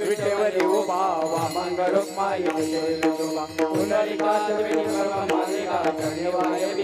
विटेवरी उभा वामंग रुक्माई मालिका हे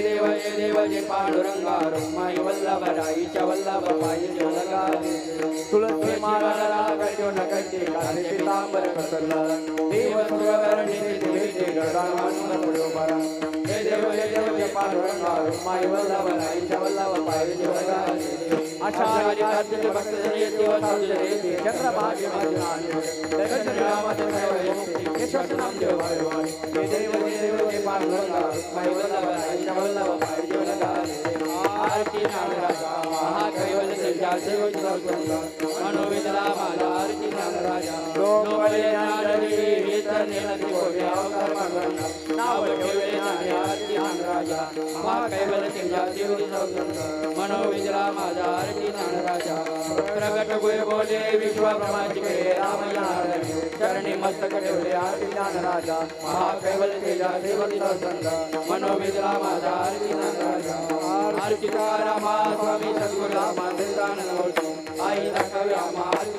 देव हे देव जे पांडुरंगा रुक्माई वल्लभ राईच्या वल्लभ पायी जलगा तुळसी गजो काले पितांबर कसला देव पुढोबरा हे देव हे देव जे वल्लभ राईच्या वल्लभ आचार्य कार्य भक्त देव साधुरे चंद्रभाग्य माझाने दर्शन रामाचे दैव मुक्ती यशस्वी नाम देव भगवान हे देव हे देव हे पांडुरंगा वल्लभ राईच्या वल्लभ महाकैवल्य सेवा मनोविदला माला आरती नागराजा लोकवले नाडरी वितरणे नदी नाव ठेवे मनोविदला माझा आरती नागराजा प्रगट गुय बोले विश्वब्रह्माची राम नारायण. चरणी मस्तक ठेवले आरती नागराजा महाकैवल्य तेजा सेवक सर्वंगा मनोविदला माझा आरती नागराजा आरती तुकारामा स्वामी सद्गुरू रामा दत्तानंद आई दाखवे आमा आरती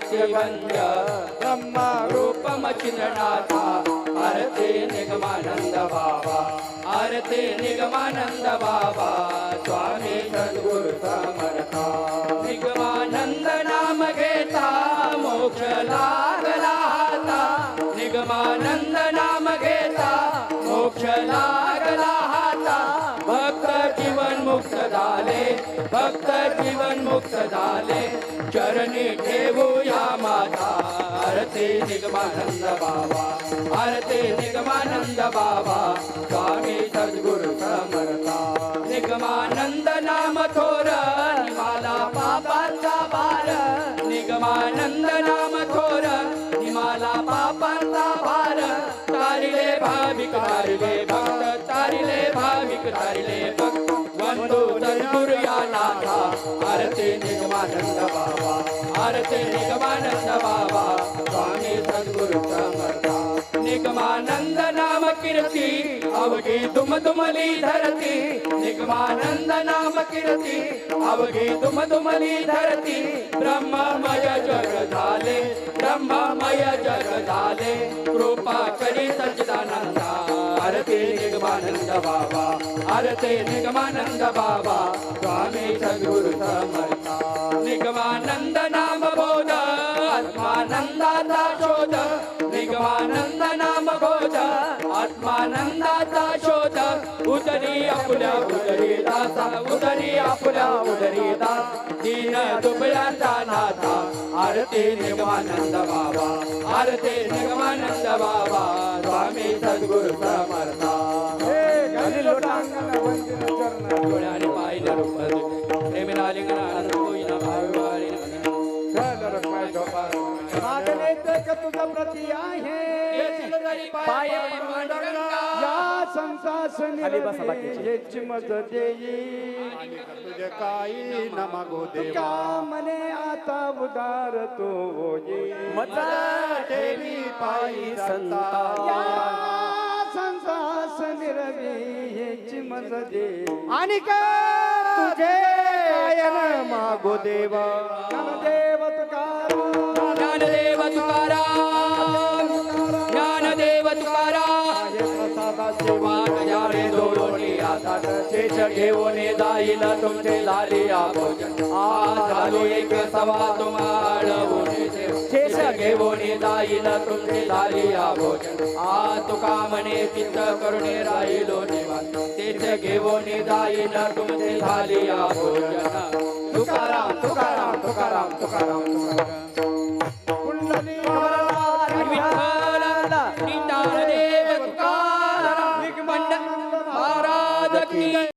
माझे अतिवंद ब्रह्मा रूप मचिंद्रनाथा आरती बाबा। आरती निगमानंद बाबा। स्वामी सद्गुरु समर्था। निगमानंद नाम घेता मोक्ष लागला हाता निगमानंद नाम घेता मोक्ष लागला झाले भक्त जीवन मुक्त झाले. चरणी ठेवूया माता आरती निगमानंद बाबा. आरती निगमानंद बाबा. स्वामी सद्गुरु समर्था. निगमानंद नाम थोर निमाला पापांचा भार. निगमानंद नाम थोर निमाला पापांचा भार. तारिले भाविक तारिले भक्त तारिले भाविक तारिले भक्त. बाबा. आरती निगमानंद बाबा. आरती निगमानंद बाबा. स्वामी सद्गुरु समर्था निगमानंद नाम कीर्ती. अवघी तुम तुमली धरती. निगमानंद नाम कीर्ती. अवघी तुम तुमली धरती. ब्रह्ममय जग झाले. ब्रह्ममय जग झाले. कृपा करी सच्चिदानंदा आरती निगमानंद बाबा आरती निगमानंद बाबा स्वामी सद्गुरु समर्था। निगमानंद नाम बोध आत्मानंदाचा शोध। निगमानंद नाम बोध आत्मानंदाचा शोध। उदरी आपल्या उदरी दासा उदरी आपल्या उदरी दास दीन दुबळ्याचा नाथा आरती निगमानंद बाबा. आरती निगमानंद बाबा स्वामी सद्गुरु समर्था. डोळ्याने पाहिलं रूप. प्रेमीला लिंगना होईना मागणे तुझा प्रती आहे? पाय या संसास हेच मत देई तुझे काही न मागो देवा का मने आता उदार तो होई. मजा ठेवी पायी संता संसास निरवी हेच मत दे आणि का तुझे मागो देवा? ज्ञानदेव तुकाराम. ज्ञानदेव तुकाराम. शेष घेऊन जाईल तुमचे लाली या भोजन एक सवा तुम्हाला शेष घेऊन जाईल तुमचे लाली या आ तुका म्हणे चित्त करुणे राहिलो निवास. तेच घेऊन जाईल तुमचे झाली आभोजन तुकाराम तुकाराम तुकाराम तुकाराम तुकाराम.